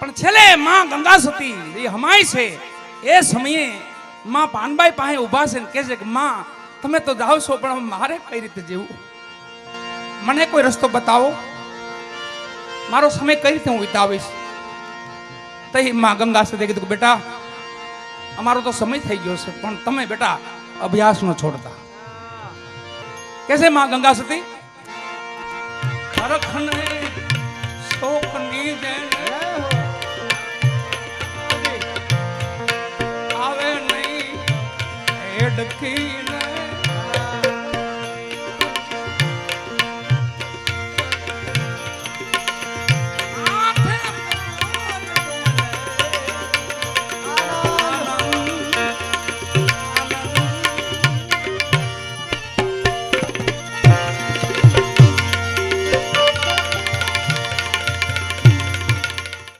પણ છેલ્લે માં ગંગા સતી, એ હમાય છે. એ સમયે માં પાનબાઈ પાસે ઊભા છે કહે છે કે, માં, તમે તો જાઓ છો પણ મારે કઈ રીતે જીવવું? મને કોઈ રસ્તો બતાવો? મારો સમય કઈ રીતે હું વિતાવીશ? તઈ માં ગંગા સતી કીધું કે, બેટા, અમારો તો સમય થઈ ગયો છે, પણ તમે બેટા અભ્યાસ ન છોડતા. કે છે માં ગંગા સતી હરખને the king